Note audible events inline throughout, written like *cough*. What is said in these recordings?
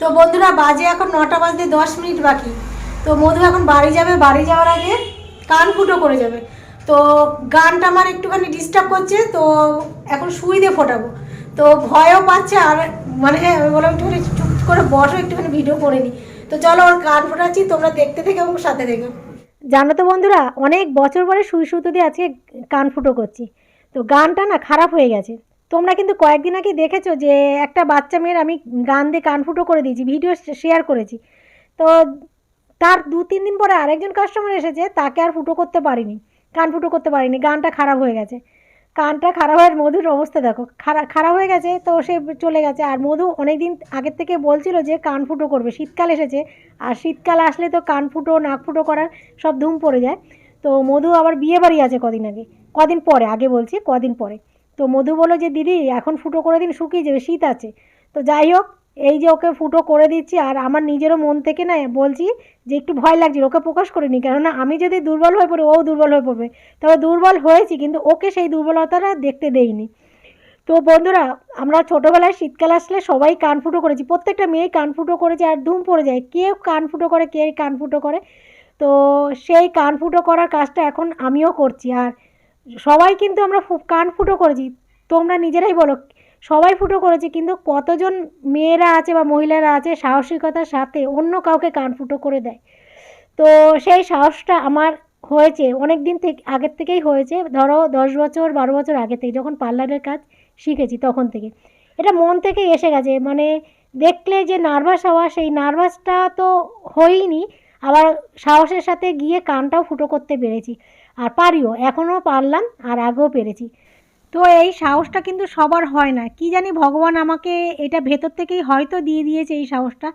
তো বন্ধুরা, বাজে এখন নটা বাজতে দশ মিনিট বাকি। তো মধু এখন বাড়ি যাবে, বাড়ি যাওয়ার আগে কান ফুটো করে যাবে। তো গানটা আমার একটুখানি ডিস্টার্ব করছে, তো এখন সুই দিয়ে ফোটাবো। তো ভয়ও পাচ্ছে আর মানে আমি বললাম একটুখানি চুপ করে বসো, একটুখানি ভিডিও করে নিই তো চলো ওর কান ফোটাচ্ছি, তোমরা দেখতে থেকে এবং সাথে দেখো। জানো তো বন্ধুরা, অনেক বছর পরে সুই সুতো দিয়ে আজকে কান ফুটো করছি। তো গানটা না খারাপ হয়ে গেছে। তোমরা কিন্তু কয়েকদিন আগে দেখেছ যে একটা বাচ্চা মেয়ের আমি গান দিয়ে কান ফুটো করে দিয়েছি ভিডিও শেয়ার করেছি। তো তার দু, তিন দিন পরে আরেকজন কাস্টমার এসেছে, তাকে আর ফুটো করতে পারিনি, কান ফুটো করতে পারিনি, গানটা খারাপ হয়ে গেছে। কানটা খারাপ হওয়ার মধুর অবস্থা দেখো খারাপ খারাপ হয়ে গেছে তো সে চলে গেছে। আর মধু অনেক দিন আগের থেকে বলছিল যে কান ফুটো করবে, শীতকাল এসেছে, আর শীতকাল আসলে তো কান ফুটো, নাক ফুটো করার সব ধুম পড়ে যায়। তো মধু আবার বিয়ে বাড়ি আছে কদিন আগে, কদিন পরে, আগে বলছি কদিন পরে। তো মধু বলো যে, দিদি, এখন ফুটো করে দিন, শুকিয়ে যাবে, শীত আছে। তো যাই হোক, এই যে ওকে ফুটো করে দিচ্ছি, আর আমার নিজেরও মন থেকে না বলছি যে, একটু ভয় লাগছিল, ওকে প্রকাশ করিনি, কেননা আমি যদি দুর্বল হয়ে পড়ি, ও দুর্বল হয়ে পড়বে। তবে দুর্বল হয়েছি, কিন্তু ওকে সেই দুর্বলতাটা দেখতে দেইনি। তো বন্ধুরা, আমরা ছোটোবেলায় শীতকাল আসলে সবাই কান ফুটো করেছি, প্রত্যেকটা মেয়েই কান ফুটো করেছে, আর ধুম পড়ে যায়। কে কান ফুটো করে কে কান ফুটো করে। তো সেই কান ফুটো করার কাজটা এখন আমিও করছি, আর সবাই কিন্তু আমরা কান ফুটো করেছি। তোমরা নিজেরাই বলো, সবাই ফুটো করেছে, কিন্তু কতজন মেয়েরা আছে বা মহিলারা আছে সাহসিকতার সাথে অন্য কাউকে কান ফুটো করে দেয়? তো সেই সাহসটা আমার হয়েছে অনেক দিন থেকে, আগের থেকেই হয়েছে। ধরো দশ বছর, বারো বছর আগে থেকে যখন পার্লারের কাজ শিখেছি তখন থেকে। এটা মন থেকে এসে গেছে মানে দেখলে যে নার্ভাস হওয়া, সেই নার্ভাসটা তো হয়ইনি আবার সাহসের সাথে গিয়ে কানটাও ফুটো করতে পেরেছি। আর পারিও এখনও পারলাম আর আগেও পেরেছি। তো এই সাহসটা কিন্তু সবার হয় না। কি জানি ভগবান আমাকে এটা ভেতর থেকেই হয়তো দিয়ে দিয়েছে এই সাহসটা।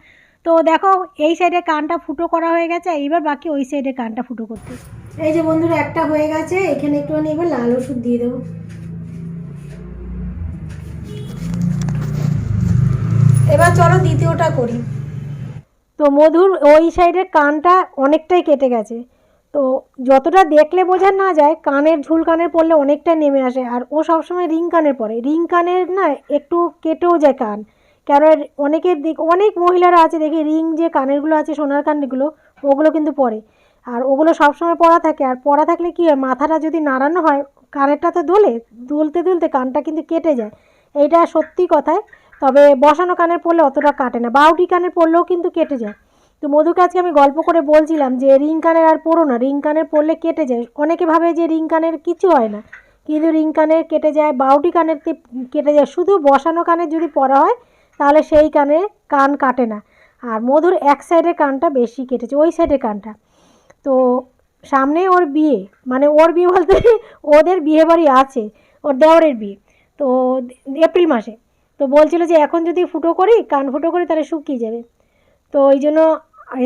তো দেখো এই সাইডে কানটা ফুটো করা হয়ে গেছে এইবার বাকি ওই সাইডে কানটা ফুটো করতে। এই যে বন্ধুরা একটা হয়ে গেছে এখানে একটুখানি এবার লাল ওষুধ দিয়ে দেবো। এবার চলো দ্বিতীয়টা করি। তো মধুর ওই সাইডের কানটা অনেকটাই কেটে গেছে। তো যতটা দেখলে বোঝা না যায়, কানের ঝুল কানের পড়লে অনেকটা নেমে আসে। আর ও সবসময় রিং কানের পরে। রিং কানের না একটু কেটেও যায় কান। কেন অনেকের দিক অনেক মহিলারা আছে, দেখি রিং যে কানেরগুলো আছে, সোনার কানেরগুলো ওগুলো কিন্তু পরে। আর ওগুলো সবসময় পরা থাকে। আর পরা থাকলে কী হয়, মাথাটা যদি নাড়ানো হয়, কানেরটা তো দোলে, দুলতে দুলতে কানটা কিন্তু কেটে যায়। এইটা সত্যি কথায়। তবে বসানো কানের পরলে অতটা কাটে না। বাউটি কানের পরলেও কিন্তু কেটে যায়। তো মধুকে আজকে আমি গল্প করে বলছিলাম যে রিং কানের আর পড়ো না রিং কানের পরলে কেটে যায়। অনেকে ভাবে যে রিং কানের কিছু হয় না, কিন্তু রিং কানের কেটে যায়, বাউটি কানের কেটে যায়। শুধু বসানো কানের যদি পরা হয়, তাহলে সেই কানে কান কাটে না। আর মধুর এক সাইডের কানটা বেশি কেটেছে, ওই সাইডের কানটা। তো সামনে ওর বিয়ে মানে ওর বিয়ে বলতে ওদের বিয়ে বাড়ি আছে, ওর দেওরের বিয়ে, তো এপ্রিল মাসে। তো বলছিল যে এখন যদি ফুটো করি, কান ফুটো করি, তাহলে শুকিয়ে যাবে। তো ওই জন্য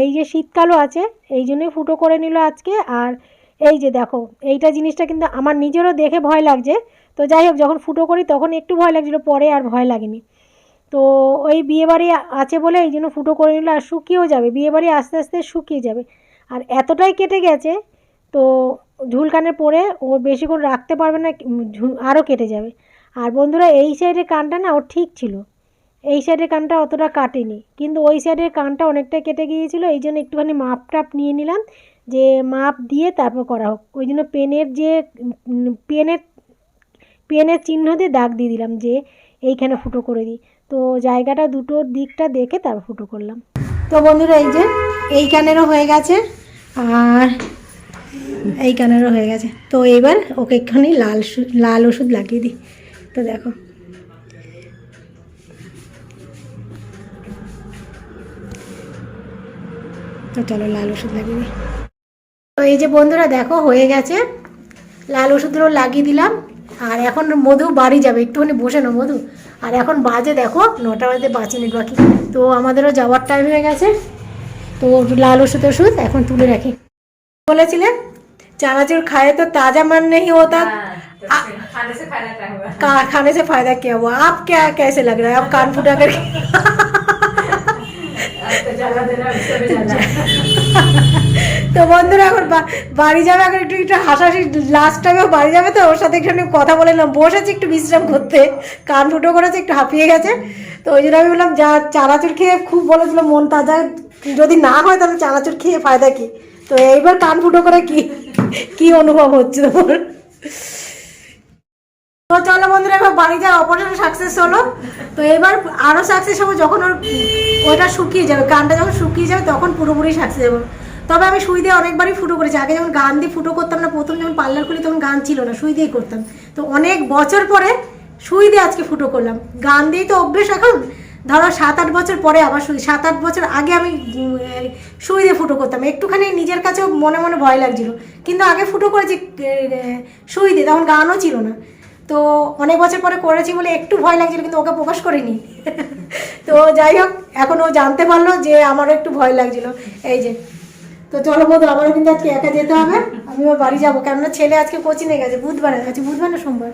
এই যে শীতকালও আছে, এই জন্যই ফুটো করে নিল আজকে। আর এই যে দেখো, এইটা জিনিসটা কিন্তু আমার নিজেরও দেখে ভয় লাগছে। তো যাই হোক, যখন ফুটো করি তখন একটু ভয় লাগছিল, পরে আর ভয় লাগেনি। তো ওই বিয়েবাড়ি আছে বলে এই জন্য ফুটো করে নিল, আর শুকিয়েও যাবে। বিয়েবাড়ি আস্তে আস্তে শুকিয়ে যাবে। আর এতটাই কেটে গেছে, তো ঝুলকানের পরে ও বেশিক্ষণ রাখতে পারবে না আরও কেটে যাবে। আর বন্ধুরা, এই সাইডের কানটা না, ওর ঠিক ছিল। এই সাইডের কানটা অতটা কাটেনি। কিন্তু ওই সাইডের কানটা অনেকটা কেটে গিয়েছিল, এই জন্য একটুখানি মাপ টাপ নিয়ে নিলাম, যে মাপ দিয়ে তারপর করা হোক। ওই জন্য পেনের যে পেনের পেনের চিহ্ন দিয়ে দাগ দিয়ে দিলাম, যে এইখানে ফুটো করে দিই। তো জায়গাটা দুটো দিকটা দেখে তারপর ফুটো করলাম। তো বন্ধুরা, এই যে এই কানেরও হয়ে গেছে, আর এই কানেরও হয়ে গেছে। তো এবার ওকে একটুখানি লাল লাল ওষুধ লাগিয়ে দিই। তো দেখো। তো চলো লাল ওষুধ লাগিয়ে দিই তো এই যে বন্ধুরা দেখো হয়ে গেছে লাল ওষুধগুলো লাগিয়ে দিলাম আর এখন মধু বাড়ি যাবে একটুখানি বসে না মধু আর এখন বাজে দেখো নটা বাজে পাঁচ মিনিট বাকি তো আমাদেরও যাওয়ার টাইম হয়ে গেছে তো লাল ওষুধ ওষুধ এখন তুলে রাখি বলেছিলেন চানাচুর खाए तो ताज़ा मन नहीं होता हाँ, तो फिर खाने से फायदा क्या हुआ का- खाने से फायदा क्या हुआ आप क्या कैसे लग रहा है आप कान फुटा करके *laughs* তো বন্ধুরা, এখন বাড়ি যাবে, এখন একটু একটু হাসাহাসি। লাস্ট টাইমে বাড়ি যাবে তো, ওর সাথে একটু কথা বলে নিলাম। বসেছি একটু বিশ্রাম করতে। কান ফুটো করেছে, একটু হাঁপিয়ে গেছে। তো ওই জন্য আমি বললাম, যা চানাচুর খেয়ে খুব বলেছিল মন তাজা। যদি না হয়, তাহলে চানাচুর খেয়ে ফায়দা কি? তো এইবার কান ফুটো করে কি কি অনুভব হচ্ছে তোমার তো চলো বন্ধুরা এবার বাড়ি যাওয়া অপারেশন সাকসেস হলো। তো এবার আরও সাকসেস হব যখন ওর ওটা শুকিয়ে যাবে, গানটা যখন শুকিয়ে যাবে তখন পুরোপুরি সাকসেস হবে। তবে আমি সুই দিয়ে অনেকবারই ফুটো করেছি। আগে যখন গান দিয়ে ফুটো করতাম না, প্রথম যখন পার্লার খুলি তখন গান ছিল না, সুই দিয়ে করতাম। তো অনেক বছর পরে সুই দিয়ে আজকে ফুটো করলাম। গান দিয়েই তো অভ্যেস এখন। ধরো সাত আট বছর পরে আবার সুই সাত আট বছর আগে আমি সুই দিয়ে ফুটো করতাম। একটুখানি নিজের কাছেও মনে মনে ভয় লাগছিল। কিন্তু আগে ফুটো করেছি সুই দিয়ে। তখন গানও ছিল না। তো অনেক বছর পরে করেছি বলে একটু ভয় লাগছিল কিন্তু ওকে প্রকাশ করিনি। তো যাই হোক এখন ও জানতে পারল যে আমারও একটু ভয় লাগছিল। এই যে তো চলো বোধ আমারও কিন্তু আজকে একা যেতে হবে। আমি ওর বাড়ি যাব। কেননা ছেলে আজকে কোচিংয়ে গেছে বুধবারে আছে। আচ্ছা, বুধবার না সোমবার?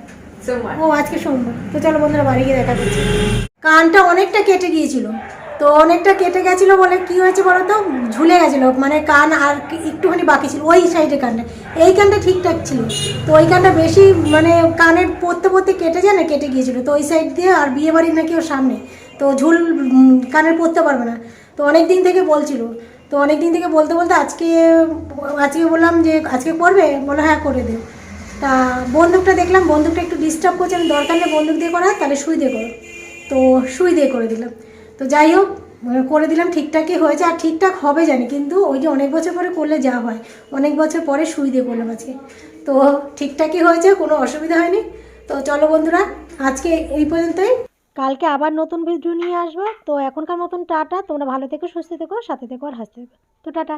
সোমবার। ও আজকে সোমবার। তো চলো বন্ধুরা বাড়ি গিয়ে দেখা করছি। কানটা অনেকটা কেটে গিয়েছিল। তো অনেকটা কেটে গেছিল বলে কি হয়েছে বলো তো? ঝুলে গেছিল মানে কান আর একটুখানি বাকি ছিল, ওই সাইডে কানটা। এই কানটা ঠিকঠাক ছিল। তো ওই কানটা বেশি মানে কানের পড়তে পড়তে কেটে যায় না, কেটে গিয়েছিল। তো ওই সাইড দিয়ে আর বিয়ে বাড়ি নাকি ওর সামনে। তো ঝুল কানের পড়তে পারবে না। তো অনেক দিন থেকে বলছিল। তো অনেক দিন থেকে বলতে বলতে আজকে আজকে বললাম যে, আজকে করবে? বলো হ্যাঁ করে দে তা বন্দুকটা দেখলাম, বন্দুকটা একটু ডিস্টার্ব করছে দরকার নেই বন্দুক দিয়ে করা তাহলে সুই দিয়ে করো। তো সুই দিয়ে করে দিলাম। তো যাই হোক করে দিলাম, ঠিকঠাকই হয়েছে, আর ঠিকঠাক হবে জানি, কিন্তু ওই যে অনেক বছর পরে করলে যা হয়, অনেক বছর পরে সুই দিয়ে করলাম আজকে। তো ঠিকঠাকই হয়েছে, কোনো অসুবিধা হয়নি। তো চলো বন্ধুরা, আজকে এই পর্যন্তই। কালকে আবার নতুন ভিডিও নিয়ে আসব। তো এখনকার মতন টাটা, তোমরা ভালো থেকো, সুস্থ থেকো, সাথে থেকো, আর হাসতে থেকো। তো টাটা।